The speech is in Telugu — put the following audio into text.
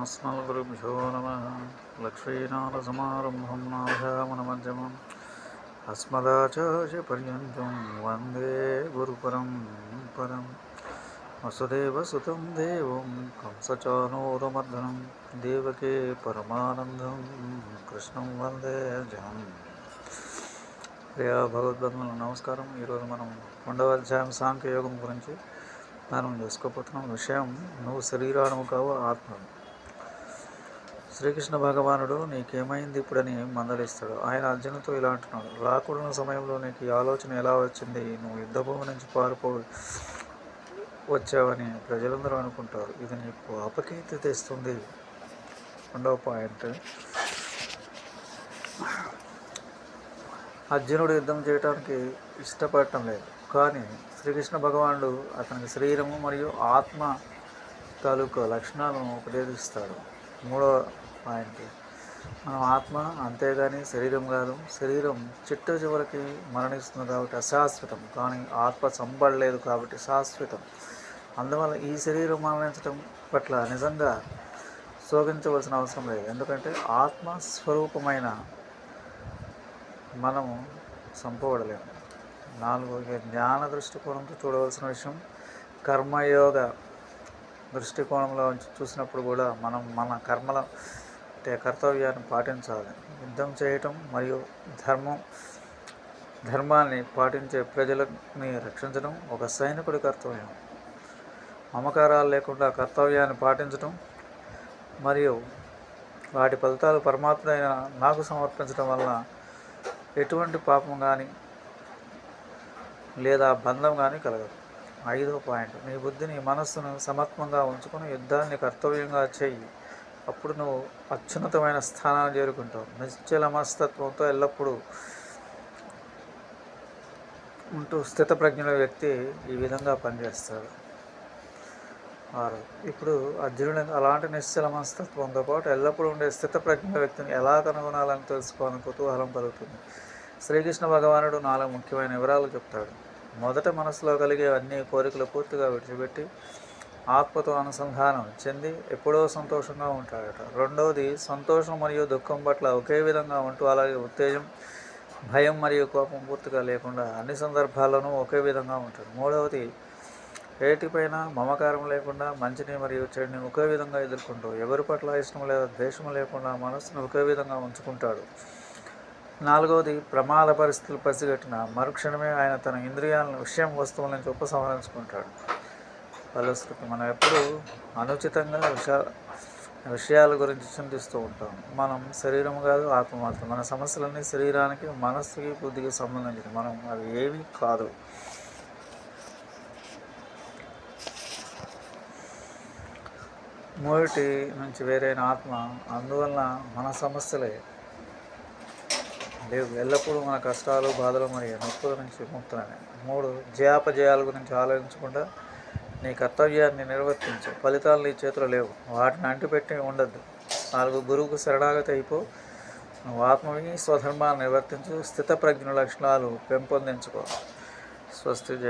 अस्मद्गुरुभ्यो नमः लक्ष्मीनाथसमारम्भं नाभ्यामनमध्यमम् अस्मदाचार्यपर्यन्तं वन्दे गुरुपरं परं वसुदेवसुतं देवं कंसचानोरमर्दनं देवके परमानन्दं कृष्णं వందే జనం ప్రియ భగవద్బంధువులకు నమస్కారం ఈరోజు మనం రెండవ అధ్యాయం సాంఖ్యయోగం గురించి మనం చేసుకోబోతున్నాం విషయం నువ్వు శరీరాను కావు ఆత్మ శ్రీకృష్ణ భగవానుడు నీకేమైంది ఇప్పుడని మందలిస్తాడు. ఆయన అర్జునుతో ఇలా అంటున్నాడు. రాకూడని సమయంలో నీకు ఈ ఆలోచన ఎలా వచ్చింది? నువ్వు యుద్ధభూమి నుంచి పారిపో వచ్చావని ప్రజలందరూ అనుకుంటారు. ఇది నీకు అపకీర్తి తెస్తుంది. రెండవ పాయింట్. అర్జునుడు యుద్ధం చేయడానికి ఇష్టపడటం లేదు. కానీ శ్రీకృష్ణ భగవానుడు అతనికి శరీరము మరియు ఆత్మ తాలూకు లక్షణాలను ఉపదేశిస్తాడు. మూడో పాయింట్ మనం ఆత్మ అంతేగాని శరీరం కాదు. శరీరం చిట్ట చివరికి మరణిస్తుంది కాబట్టి అశాశ్వతం. కానీ ఆత్మ చంపడలేదు కాబట్టి శాశ్వతం. అందువల్ల ఈ శరీరం మరణించడం పట్ల నిజంగా శోకించవలసిన అవసరం లేదు. ఎందుకంటే ఆత్మ స్వరూపమైన మనము చంపబడలేము. నాలుగు జ్ఞాన దృష్టికోణంతో చూడవలసిన విషయం కర్మయోగ దృష్టికోణంలో చూసినప్పుడు కూడా మనం మన కర్మల కర్తవ్యాన్ని పాటించాలి. యుద్ధం చేయటం మరియు ధర్మం ధర్మాన్ని పాటించే ప్రజలని రక్షించడం ఒక సైనికుడి కర్తవ్యం. మమకారాలు లేకుండా కర్తవ్యాన్ని పాటించడం మరియు వాటి ఫలితాలు పరమాత్మైన నాకు సమర్పించడం వలన ఎటువంటి పాపం కానీ లేదా బంధం కానీ కలగదు. ఐదో పాయింట్ నీ బుద్ధిని మనస్సును సమత్వంగా ఉంచుకొని యుద్ధాన్ని కర్తవ్యంగా చేయి. అప్పుడు నువ్వు అత్యున్నతమైన స్థానాన్ని చేరుకుంటావు. నిశ్చల మనస్తత్వంతో ఎల్లప్పుడూ ఉంటూ స్థితప్రజ్ఞుల వ్యక్తి ఈ విధంగా పనిచేస్తాడు. ఆరు. ఇప్పుడు అర్జునుడు అలాంటి నిశ్చల మనస్తత్వంతో పాటు ఎల్లప్పుడూ ఉండే స్థితప్రజ్ఞ వ్యక్తిని ఎలా కనుగొనాలని తెలుసుకోవాలని కుతూహలం కలుగుతుంది. శ్రీకృష్ణ భగవానుడు నాలుగు ముఖ్యమైన వివరాలు చెప్తాడు. మొదట మనసులో కలిగే అన్ని కోరికలు పూర్తిగా విడిచిపెట్టి ఆత్మతో అనుసంధానం చెంది ఎప్పుడో సంతోషంగా ఉంటాడట. రెండవది సంతోషం మరియు దుఃఖం పట్ల ఒకే విధంగా ఉంటూ అలాగే ఉత్తేజం భయం మరియు కోపం పూర్తిగా లేకుండా అన్ని సందర్భాల్లోనూ ఒకే విధంగా ఉంటాడు. మూడవది ఏటిపైన మమకారం లేకుండా మంచిని మరియు చెడుని ఒకే విధంగా ఎదుర్కొంటూ ఎవరి పట్ల ఇష్టం లేదా ద్వేషం లేకుండా మనస్సును ఒకే విధంగా ఉంచుకుంటాడు. నాలుగవది ప్రమాద పరిస్థితులు పసిగట్టిన మరుక్షణమే ఆయన తన ఇంద్రియాలను విషయం వస్తువుల నుంచి ఉపసంహరించుకుంటాడు. ఫలశ్రుతి. మనం ఎప్పుడు అనుచితంగా విష విషయాల గురించి చింతిస్తూ ఉంటాం. మనం శరీరం కాదు ఆత్మ మాత్రం. మన సమస్యలన్నీ శరీరానికి మనస్సుకి బుద్ధికి సంబంధించింది మనం అవి ఏవి కాదు. మూటి నుంచి వేరైన ఆత్మ అందువలన మన సమస్యలే లేవు. ఎల్లప్పుడూ మన కష్టాలు బాధలు మరియు నొప్పుల నుంచి ముక్తులనే మూడు జయాపజయాల గురించి ఆలోచించకుండా నీ కర్తవ్యాన్ని నిర్వర్తించు. ఫలితాలు నీ చేతిలో లేవు. వాటిని అంటిపెట్టి ఉండద్దు. నాలుగు గురువుకు శరణాగతి అయిపో. నువ్వు ఆత్మవి స్వధర్మాన్ని నిర్వర్తించు. స్థితప్రజ్ఞ లక్షణాలు పెంపొందించుకో. స్వస్తి జయ